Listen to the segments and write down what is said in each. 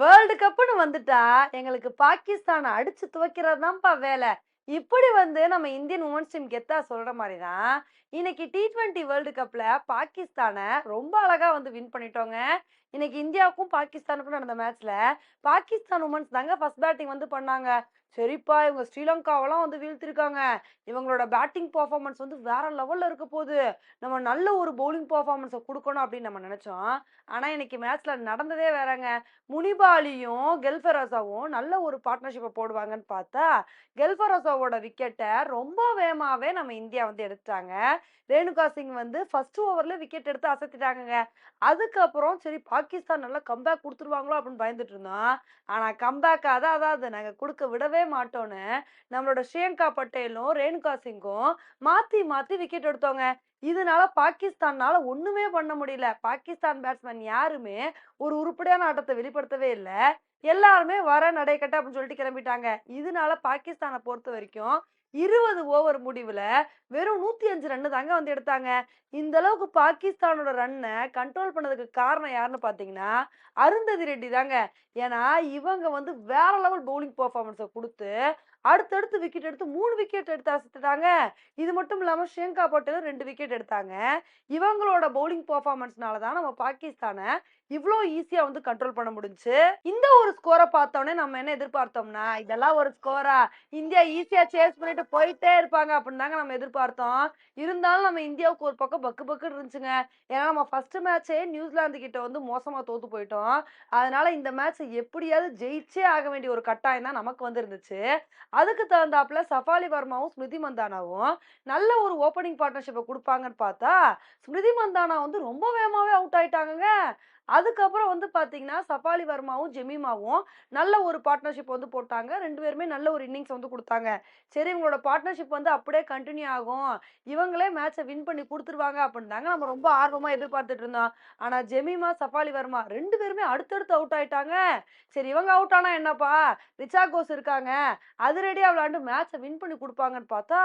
World கப்னு வந்துட்டா, எங்களுக்கு பாகிஸ்தானை அடிச்சு துவைக்கிறது தான்ப்பா வேலை இப்படி வந்து நம்ம இந்தியன் உமன்ஸ் டீம் கெத்தா சொல்ற மாதிரி தான், இன்னைக்கு டி20 வேர்ல்டு கப்ல பாகிஸ்தானை ரொம்ப அழகா வந்து வின் பண்ணிட்டோங்க. இன்னைக்கு இந்தியாவுக்கும், பாகிஸ்தானுக்கும் நடந்த மேட்ச்ல, பாகிஸ்தான் உமன்ஸ் தாங்க ஃபர்ஸ்ட் பேட்டிங் வந்து பண்ணாங்க. சரிப்பா இவங்க ஸ்ரீலங்காவெல்லாம் வந்து வீழ்த்திருக்காங்க. இவங்களோட பேட்டிங் பர்ஃபார்மன்ஸ் வந்து வேற லெவல்ல இருக்க போது. நம்ம நல்ல ஒரு பவுலிங் பர்ஃபார்மன்ஸை கொடுக்கணும் அப்படின்னு நம்ம நினச்சோம் ஆனா இன்னைக்கு மேட்ச்ல நடந்ததே வேறங்க. முனிபாலியும், கெல்ஃபெரோசாவும் நல்ல ஒரு பார்ட்னர்ஷிப்பை போடுவாங்கன்னு பார்த்தா, கெல்ஃபெரோசாவோட விக்கெட்டை ரொம்ப வேகமாகவே நம்ம இந்தியா வந்து எடுத்துட்டாங்க. ரேணுகா சிங் வந்து ஃபர்ஸ்ட் ஓவர்ல விக்கெட் எடுத்து அசத்திட்டாங்கங்க. அதுக்கப்புறம் சரி பாகிஸ்தான் நல்லா கம்பேக் கொடுத்துருவாங்களோ அப்படின்னு பயந்துட்டு இருந்தோம். ஆனா கம்பேக்காக அதான் அதாவது நாங்கள் கொடுக்க விடவே மாட்டோன்னு நம்மளோட ஸ்ரீயங்கா பட்டேலும், ரேணுகா சிங்கும் மாத்தி மாத்தி விக்கெட் எடுத்தோங்க. இதனால பாகிஸ்தான்னால ஒண்ணுமே பண்ண முடியல. பாகிஸ்தான் பேட்ஸ்மேன் யாருமே ஒரு உருப்படியான ஆட்டத்தை வெளிப்படுத்தவே இல்ல. எல்லாருமே வர நடைக்கட்ட அப்படின்னு சொல்லிட்டு கிளம்பிட்டாங்க. இதனால பொறுத்த வரைக்கும் 20 ஓவர் முடிவுல வெறும் 105 ரன் தாங்க வந்து எடுத்தாங்க. இந்த அளவுக்கு பாகிஸ்தானோட ரன்னை கண்ட்ரோல் பண்ணதுக்கு காரணம் யாருன்னு பார்த்தீங்கன்னா, அருந்ததி ரெட்டி தாங்க. ஏன்னா இவங்க வந்து வேற லெவல் பவுலிங் பெர்ஃபார்மன்ஸ கொடுத்து அடுத்தடுத்து விக்கெட் எடுத்து மூணு விக்கெட் எடுத்து அசத்துட்டாங்க இது மட்டும் இல்லாமல் ஷேங்கா பட்டேலும் ரெண்டு விக்கெட் எடுத்தாங்க. இவங்களோட பவுலிங் பர்ஃபார்மன்ஸ்னால தான் நம்ம பாகிஸ்தானை இவ்வளோ ஈஸியாக வந்து கண்ட்ரோல் பண்ண முடிஞ்சுச்சு. இந்த ஒரு ஸ்கோரை பார்த்தோன்னே நம்ம என்ன எதிர்பார்த்தோம்னா, இதெல்லாம் ஒரு ஸ்கோரா? இந்தியா ஈஸியாக சேஸ் பண்ணிட்டு போயிட்டே இருப்பாங்க அப்படின்னு தாங்க நம்ம எதிர்பார்த்தோம். இருந்தாலும் நம்ம இந்தியாவுக்கு ஒரு பக்கம் பக்கு பக்குன்னு இருந்துச்சுங்க. ஏன்னா நம்ம ஃபர்ஸ்ட் மேட்ச்சே நியூசிலாந்து கிட்ட வந்து மோசமாக தோத்து போயிட்டோம். அதனால இந்த மேட்ச் எப்படியாவது ஜெயிச்சே ஆக வேண்டிய ஒரு கட்டாயம் தான் நமக்கு வந்து இருந்துச்சு. அதுக்கு தகுந்தாப்புல சஃபாலி வர்மாவும், ஸ்மிருதி மந்தானாவும் நல்ல ஒரு ஓப்பனிங் பார்ட்னர்ஷிப்பை கொடுப்பாங்கன்னு பார்த்தா, ஸ்மிருதி மந்தானா வந்து ரொம்ப வேகமாகவே அவுட் ஆயிட்டாங்கங்க. அதுக்கப்புறம் வந்து பார்த்தீங்கன்னா, சஃபாலி வர்மாவும், ஜெமிமாவும் நல்ல ஒரு பார்ட்னர்ஷிப் வந்து போட்டாங்க. ரெண்டு பேருமே நல்ல ஒரு இன்னிங்ஸ் வந்து கொடுத்தாங்க சரி இவங்களோட பார்ட்னர்ஷிப் வந்து அப்படியே கண்டினியூ ஆகும். இவங்களே மேட்சை வின் பண்ணி கொடுத்துருவாங்க அப்படின்னு தாங்க நம்ம ரொம்ப ஆர்வமாக எதிர்பார்த்துட்டு இருந்தோம். ஆனால் ஜெமிமா சஃபாலி வர்மா ரெண்டு பேருமே அடுத்தடுத்து அவுட் ஆயிட்டாங்க. சரி இவங்க அவுட் ஆனால் என்னப்பா? ரிச்சா கோஸ் இருக்காங்க. அது அதிரடியா விளையாண்டு மேட்ச்சை வின் பண்ணி கொடுப்பாங்கன்னு பார்த்தா,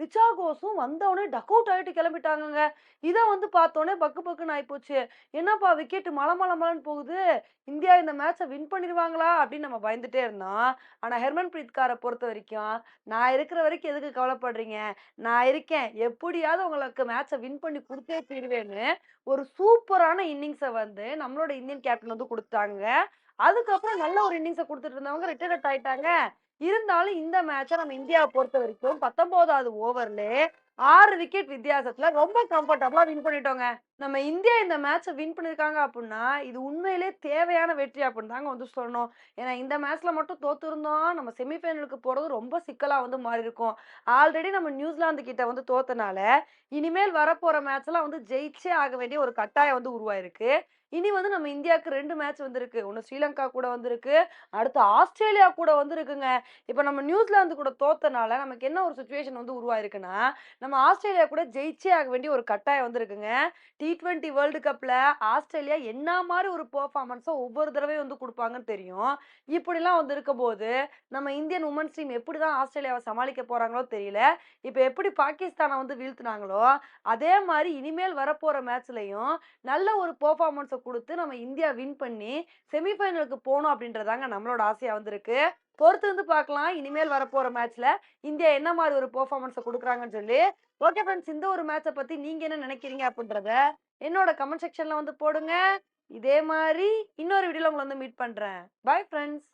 ரிச்சா கோஸும் வந்தவொடனே டக் அவுட் ஆகிட்டு கிளம்பிட்டாங்கங்க. இதை வந்து பார்த்தோன்னே பக்கு பக்குன்னு ஆகிப்போச்சு என்னப்பா விக்கெட்டு மல மல மலன்னு போகுது. இந்தியா இந்த மேட்ச்சை வின் பண்ணிடுவாங்களா அப்படின்னு நம்ம பயந்துட்டே இருந்தோம். ஆனால் ஹெர்மன் ஹெர்மன்பிரீத் பொறுத்த வரைக்கும் நான் இருக்கிற வரைக்கும் எதுக்கு கவலைப்படுறீங்க? நான் இருக்கேன். எப்படியாவது உங்களுக்கு மேட்ச்சை வின் பண்ணி கொடுத்தே தீருவேன்னு, ஒரு சூப்பரான இன்னிங்ஸை வந்து நம்மளோட இந்தியன் கேப்டன் வந்து கொடுத்தாங்க அதுக்கப்புறம் நல்ல ஒரு இன்னிங்ஸை கொடுத்துட்டு இருந்தவங்க ரிட்டையர்ட் ஆயிட்டாங்க. இருந்தாலும் இந்த மேட்சை நம்ம இந்தியாவை பொறுத்த வரைக்கும் பத்தொன்பதாவது ஓவர்ல ஆறு விக்கெட் வித்தியாசத்துல ரொம்ப கம்ஃபர்டபுளா வின் பண்ணிட்டோங்க. நம்ம இந்தியா இந்த மேட்ச்சை வின் பண்ணியிருக்காங்க அப்படின்னா இது உண்மையிலேயே தேவையான வெற்றி அப்படின்னு தாங்க வந்து சொல்லணும். ஏன்னா இந்த மேட்ச்ல மட்டும் தோத்துருந்தோம் நம்ம செமி ஃபைனலுக்கு போறது ரொம்ப சிக்கலா வந்து மாறியிருக்கும். ஆல்ரெடி நம்ம நியூசிலாந்து கிட்ட வந்து தோத்தனால, இனிமேல் வரப்போற மேட்ச்லாம் வந்து ஜெயிச்சே ஆக வேண்டிய ஒரு கட்டாயம் வந்து உருவாயிருக்கு. இனி வந்து நம்ம இந்தியாவுக்கு ரெண்டு மேட்ச் வந்திருக்கு. ஒன்று ஸ்ரீலங்கா கூட வந்திருக்கு. அடுத்து ஆஸ்திரேலியா கூட வந்திருக்குங்க. இப்போ நம்ம நியூசிலாந்து கூட தோத்தனால நமக்கு என்ன ஒரு சுச்சுவேஷன் வந்து உருவாயிருக்குன்னா, நம்ம ஆஸ்திரேலியா கூட ஜெயிச்சே ஆக வேண்டிய ஒரு கட்டாயம் வந்திருக்குங்க. டி டி20 வேர்ல்டு கப்பில் ஆஸ்திரேலியா என்ன மாதிரி ஒரு பெர்ஃபார்மன்ஸ ஒவ்வொரு தடவையும் வந்து கொடுப்பாங்கன்னு தெரியும். இப்படிலாம் வந்து இருக்கும்போது, நம்ம இந்தியன் உமன்ஸ் டீம் எப்படி தான் ஆஸ்திரேலியாவை சமாளிக்க போகிறாங்களோ தெரியல. இப்போ எப்படி பாகிஸ்தானை வந்து வீழ்த்துனாங்களோ, அதே மாதிரி இனிமேல் வரப்போகிற மேட்ச்லையும் நல்ல ஒரு பெர்ஃபார்மன்ஸை கொடுத்து நம்ம இந்தியா வின் பண்ணி, செமி ஃபைனலுக்கு அப்படின்றதாங்க நம்மளோட ஆசையாக வந்துருக்கு பொறுத்து வந்து பார்க்கலாம். இனிமேல் வரப்போகிற மேட்ச்சில் இந்தியா என்ன மாதிரி ஒரு பெர்ஃபார்மன்ஸை கொடுக்குறாங்கன்னு சொல்லி. ஓகே ஃப்ரெண்ட்ஸ் இந்த ஒரு மேட்ச்சை பற்றி நீங்கள் என்ன நினைக்கிறீங்க அப்படின்றத என்னோட கமெண்ட் செக்ஷனில் வந்து போடுங்க. இதே மாதிரி இன்னொரு வீடியோவில் உங்களை வந்து மீட் பண்ணுறேன் பாய் ஃப்ரெண்ட்ஸ்